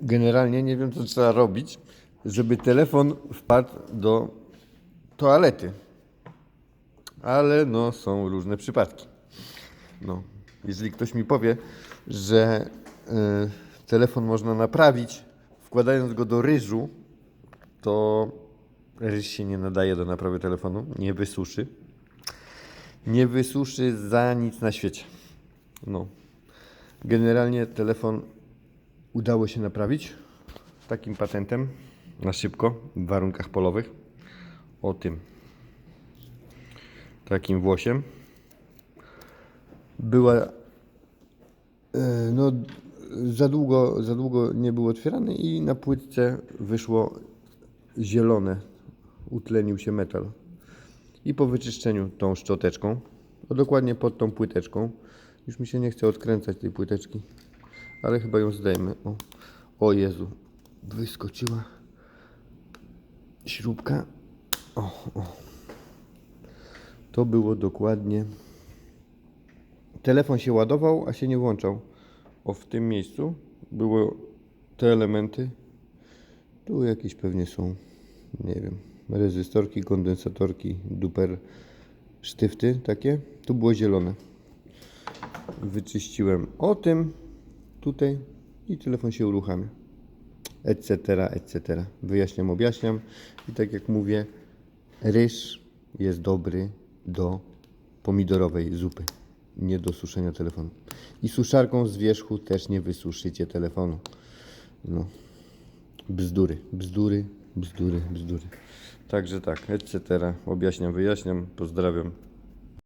Generalnie nie wiem, co trzeba robić, żeby telefon wpadł do toalety. Ale no, są różne przypadki. No, jeżeli ktoś mi powie, że y, telefon można naprawić wkładając go do ryżu, to ryż się nie nadaje do naprawy telefonu, nie wysuszy. Nie wysuszy za nic na świecie. No. Generalnie telefon udało się naprawić takim patentem na szybko w warunkach polowych. O tym takim włosiem. Była e, no za długo, za długo nie był otwierany i na płytce wyszło zielone. Utlenił się metal. I po wyczyszczeniu tą szczoteczką, dokładnie pod tą płyteczką, już mi się nie chce odkręcać tej płyteczki, ale chyba ją zdejmę. O, o Jezu, wyskoczyła śrubka. O, o. To było dokładnie. Telefon się ładował, a się nie włączał. O, w tym miejscu były te elementy. Tu jakieś pewnie są, nie wiem, rezystorki, kondensatorki, duper, sztywty takie. Tu było zielone. Wyczyściłem o tym, tutaj i telefon się uruchamia. Etc., etc. Wyjaśniam, objaśniam. I tak jak mówię, ryż jest dobry do pomidorowej zupy, nie do suszenia telefonu. I suszarką z wierzchu też nie wysuszycie telefonu. No. Bzdury, bzdury, bzdury, bzdury. Także tak, etc. Objaśniam, wyjaśniam. Pozdrawiam.